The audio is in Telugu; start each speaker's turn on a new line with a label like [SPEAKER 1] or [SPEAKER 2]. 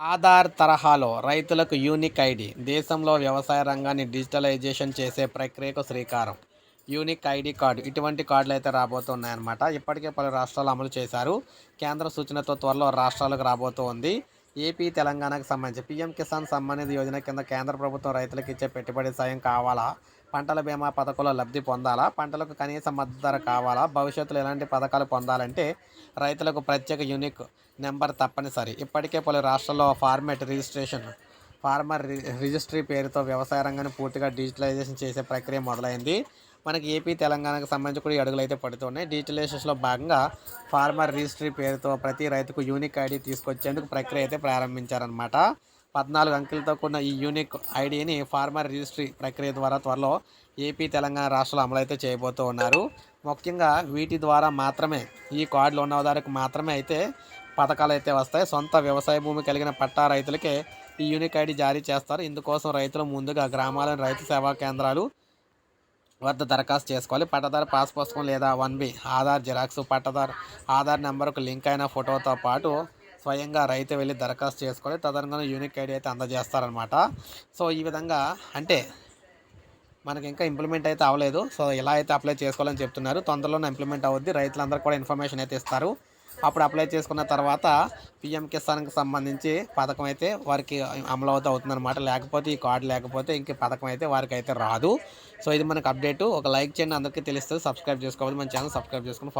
[SPEAKER 1] ఆధార్ తరహాలో రైతులకు యూనిక్ ఐడి దేశంలో వ్యవసాయ రంగాన్ని డిజిటలైజేషన్ చేసే ప్రక్రియకు శ్రీకారం. యూనిక్ ఐడి కార్డు ఇటువంటి కార్డులు అయితే రాబోతున్నాయన్నమాట. ఇప్పటికే పలు రాష్ట్రాలు అమలు చేశారు. కేంద్ర సూచనతో త్వరలో రాష్ట్రాలకు రాబోతోంది. ఏపీ తెలంగాణకు సంబంధించి పీఎం కిసాన్ సమ్మాన్ యోజన కింద కేంద్ర ప్రభుత్వం రైతులకు ఇచ్చే పెట్టుబడి సాయం కావాలా? పంటల బీమా పథకంలో లబ్ధి పొందాలా? పంటలకు కనీస మద్దతు ధర కావాలా? భవిష్యత్తులో ఎలాంటి పథకాలు పొందాలంటే రైతులకు ప్రత్యేక యూనిక్ నెంబర్ తప్పనిసరి. ఇప్పటికే పలు రాష్ట్రాల్లో ఫార్మేట్ రిజిస్ట్రేషన్ ఫార్మర్ రి- రిజిస్ట్రీ పేరుతో వ్యవసాయ రంగాన్ని పూర్తిగా డిజిటలైజేషన్ చేసే ప్రక్రియ మొదలైంది. మనకి ఏపీ తెలంగాణకు సంబంధించి కూడా అడుగులు అయితే పడుతున్నాయి. డిజిటలైజేషన్లో భాగంగా ఫార్మర్ రిజిస్ట్రీ పేరుతో ప్రతి రైతుకు యూనిక్ ఐడి తీసుకొచ్చేందుకు ప్రక్రియ అయితే ప్రారంభించారనమాట పద్నాలుగు అంకెలతో కూడిన ఈ యూనిక్ ఐడిని ఫార్మర్ రిజిస్ట్రీ ప్రక్రియ ద్వారా త్వరలో ఏపీ తెలంగాణ రాష్ట్రాలు అమలైతే చేయబోతూ ఉన్నారు. ముఖ్యంగా వీటి ద్వారా మాత్రమే ఈ కార్డులు ఉన్నవారికి మాత్రమే అయితే పథకాలు అయితే వస్తాయి. సొంత వ్యవసాయ భూమి కలిగిన పట్టా రైతులకే ఈ యూనిక్ ఐడి జారీ చేస్తారు. ఇందుకోసం రైతులు ముందుగా గ్రామాలను రైతు సేవా కేంద్రాలు వద్ద దరఖాస్తు చేసుకోవాలి. పట్టదారు పాస్ పుస్తకం లేదా వన్ బి ఆధార్ జిరాక్స్ పట్టదారు ఆధార్ నెంబర్కు లింక్ అయిన ఫోటోతో పాటు స్వయంగా రైతు వెళ్ళి దరఖాస్తు చేసుకోవాలి. తదనుగుణంగా యూనిక్ ఐడి అయితే అందజేస్తారనమాట సో ఈ విధంగా అంటే మనకి ఇంకా ఇంప్లిమెంట్ అయితే అవ్వలేదు. సో ఎలా అయితే అప్లై చేసుకోవాలని చెప్తున్నారు. తొందరలోనే ఇంప్లిమెంట్ అవుద్ది. రైతులందరూ కూడా ఇన్ఫర్మేషన్ అయితే ఇస్తారు. అప్పుడు అప్లై చేసుకున్న తర్వాత పిఎం కిసాన్కి సంబంధించి పథకం అయితే వారికి అమలు అవుతూ అవుతుందన్నమాట. లేకపోతే ఈ కార్డు లేకపోతే ఇంక పథకం అయితే వారికి అయితే రాదు. సో ఇది మనకు అప్డేట్ ఒక లైక్ చేయండి. అందరికీ తెలుస్తుంది. సబ్స్క్రైబ్ చేసుకోవాలి. మన ఛానల్ సబ్స్క్రైబ్ చేసుకుని